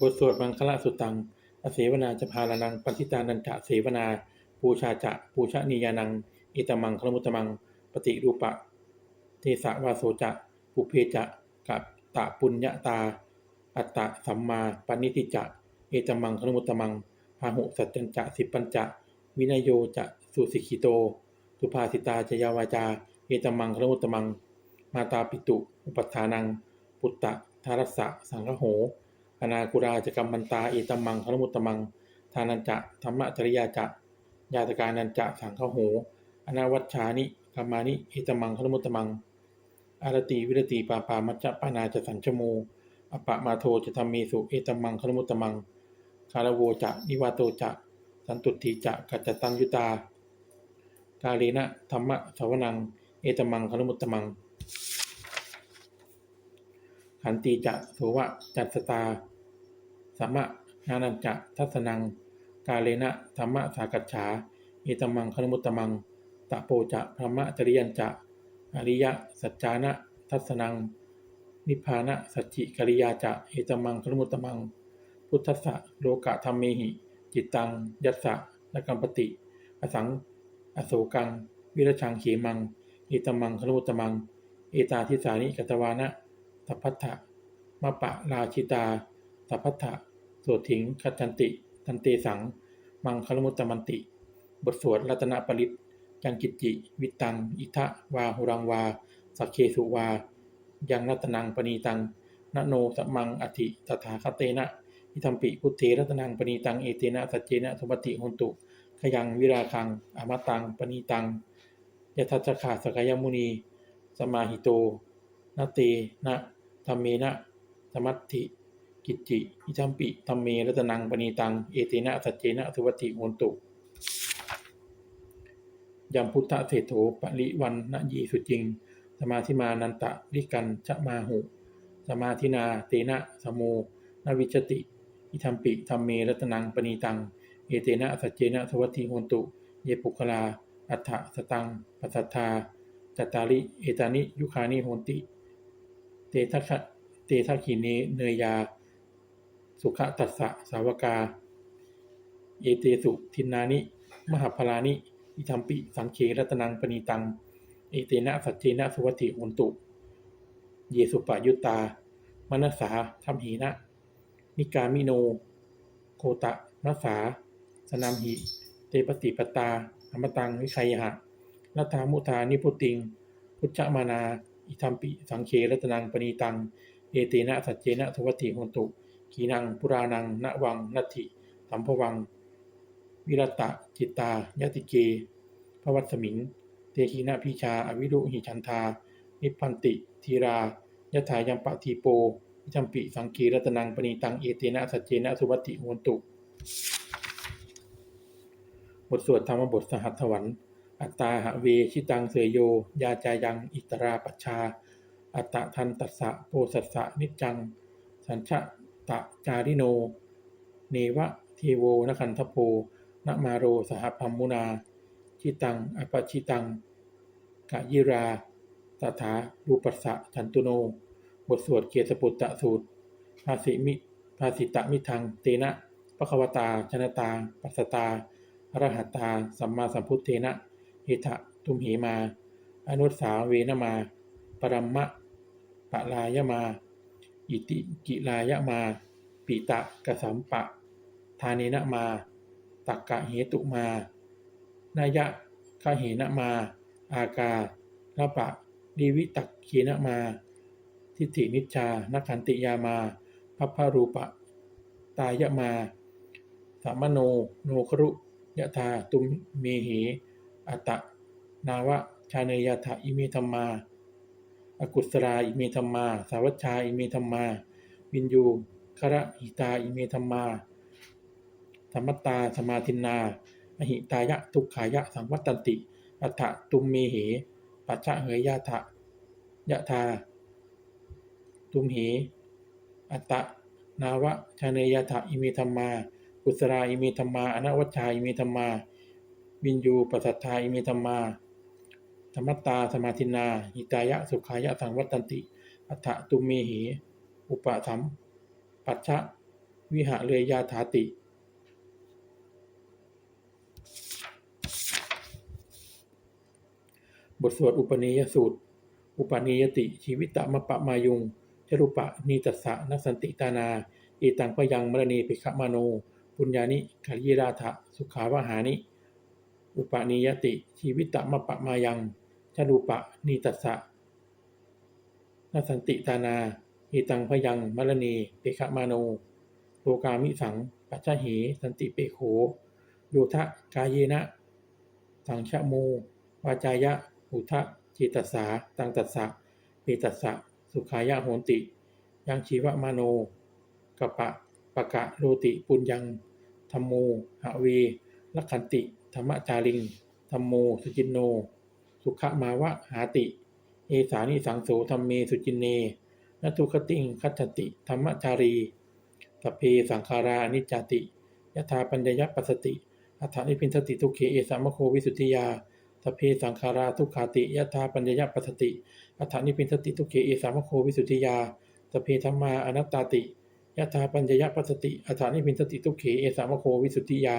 บทสวดมังคละสุตัง อเสวนาจะพาลานังปันทิตานันจะเสวนา ปูชาจะปูชนียานัง อิตมังคลมุตมัง ปฏิรูปะ เทสะวาโสจะปุเพจะกับตะปุญญาตา อัตตะสัมมาปณิติจะเอตมังคลมุตมังพาหุสัจจัญจะสิปัญจะวินโยจะสุสิกิโตสุภาสิตาจยาวาจา เอตมังคลมุตตมัง มาตาปิตุ อุปัฏฐานัง ปุตตะทารัสสะสังฆโห อนาคุราจะกัมมันตาเอตมังคลมุตตมัง ทานันจะธรรมะจริยาจะญาตการนันจะสังฆโหอนาวัชชานิกรรมานิเอตมังคลมุตตมัง อารติวิรติปาปามัจจะปานาจะสัญชโมอปะมาโทจะธรรมีสุเอตมังคลมุตตมัง คารโวจะนิวาโตจะสันตุติจะกัจจตัญยุตากาเลนะธรรมะสวนัง เอตมังคลมุตตมัง ขันติจะโสวะจัตสตาสัมมะนานันจะทัสนัง กาเลนะธรรมะสากัจฉาเอตมังคลมุตตมังตะโปจะพรหมจริยันจะอริยะสัจจานะทัสนัง นิพพานะสัจจิกริยาจะเอตมังคลมุตตมัง พุทธะโลกะธรรมเมหิ จิตตัง ยัสสะละกัมปติ อสัง อโศกัง วิรชังเขมังเอตมังคลมุตตมัง เอตาทิสานิกัตวานะ สัพพัทธะมะปะราชิตาสัพพัทธะโสถิงคัจจันติทันเตสัง มังคลมุตตมันติ บทสวดรัตนปริตยังกิจจิ วิตัง อิทะวาหุรังวา สักเคสุวา ยังรัตนังปณีตังนโนสมังอธิตถาคเตนะอิทัมปิพุทเทรัตนังปณีตัง เอเตนะสัจเจนะสมปติโหนตุขยังวิราคัง อมตังปณีตังยทัจขาสกายมุนี สมาหิโต นเต นะ ธรรมเมนะสมัตถิกิจจิอิทัมปิธรรมเมรัตนังปณีตัง เอเตนะสัจเจนะสุวัติโหนตุยัมพุทธเศโถปริวันนยีสุจริง สมาธิมานันตะลิกันชะมาหุสมาธินาเตนะสโมนวิจติ อิทัมปิธรรมเมรัตนังปณีตัง เอเตนะสัจเจนะสวัตถิโหนตุ เยปุคลาอัฏฐสตังปัสสัทธาจัตตาริเอตานิยุคานิโหนติ เตทัคเตทัคขีเนเนยยา สุขตัสสะสาวกา เอเตสุทินนานิ มหาพลานิ อิทัมปิ สังเครัตนังปณีตัง เอเตนะสัจเจนะสุวัติโหนตุ เยสุปายุตตามนัสสาทัมหีนะ นิกามิโน โคตะนัสสา สนามหิ เตปติปตาอมตังวิชัยหะรัตามุทานิพุติง พุทธมานา อิทัมปิสังเครัตนังปณีตัง เอเตนะสัจเจนะสุวัติโหนตุขีนังปุรานังณวังนัตถิสัมภวัง วิรตะจิตตายติเกพระวัสมิง เตคีนาพิชา อวิรุหิชันธานิพันติ ทีรายถายัมปะทีโปวิชัมปิสังกีรัตนังปณีตัง เอเตนะสัจเจนะสุวัติโหนตุ บทสวดธรรมบทสหัสถวัน อัตตาหะเวชิตังเสยโย ยาจายัง อิตราปัชชา อัตตะทันตัสสะโพสัสสะนิจจัง สัญชะตะจาริโน เนวะเทโวนคันทโพนมาโรสหพัมมุนา ชิตังอปชิตังกะยิราตถารูปัสสะฉันตุโน บทสวดเกียรติปุตตะสูตร ภาสิมิภาสิตะมิทัง เตนะปะควตาชนตา ปัสสตาอรหัตตา สัมมาสัมพุทเทนะ เอทะตุมเหมา อนุสาเวนมา ปรัมมะปะลายมา อิติกิลายมา ปิตะกสัมปะ ทาเนนมา ตักกะเหตุมานายะคาเหนมา อากาลปะดีวิตักขีนมา ทิฏฐินิจานักขันติยามาพัพพารูปะ ตายะมาสัมมโน โนครุยะธาตุมเมเห อัตะนาวะชาเนยถะอิเมธรรมาอกุศลาอิเมธรรมา สาวัชชาอิเมธรรมาวินยูคระหิตาอิเมธรรมาธรรมตาสมาทินาอหิตายะทุกขายะสังวัตตันติ อัฏฐตุมเมเหปัจฉะเหยยะทะยะธาตุมเห อัตตนาวะชาเนยถะอิเมธรรมา กุศลาอิเมธรรมา อนวัชชาอิเมธรรมา วินยูปัสสัทธาอิเมธรรมา ธรรมตาสมาทินา หิตายะสุขายะสังวัตตันติ อัฏฐตุมเมเหอุปสัมปัชชะวิหะเรยาถาติ บทสวดอุปนิยสูตร อุปนิยติ ชีวิตะมะปะมายุงจรุปะนีตัสสะนสันติตานาเอตังปยังมรณีปิขมาโน ปุญญานิกัลยิราทะสุขาวหานิ อุปนิยติ ชีวิตะมะปะมายังจรุปะนีตัสสะนสันติตานาเอตังพยังมรณีเปขมาโนโลกามิสัง ปัจจเหสันติเปโขโยทะกายเยนะสังชะโมวาจายะหุทะจิตตสสาตังตัสสะเปตัสสะสุขายะโหนติ ยังชีวะมาโนกปะปะกะโรติปุญญังธรรมโมหะเวลักขันติ ธรรมจาริงธรรมโม สุจินโน สุขมาวะหาติ เอสานิสังโสธรรมเมสุจินเนนตุคติงคัจจติ ธรรมจารีสัพเพสังขารานิจจติยถาปัญญยปัสสติอัฏฐานิพินสติทุกเขเอสามโควิสุทธิยาสัพเพสังขาราทุกขาติยถาปัญญยปัสสติอัฏฐานิพินสติทุกเขเอสามโควิสุทธิยาสัพเพธรรมาอนัตตาติยถาปัญญยปัสสติอัฏฐานิพินสติทุกเขเอสามโควิสุทธิยา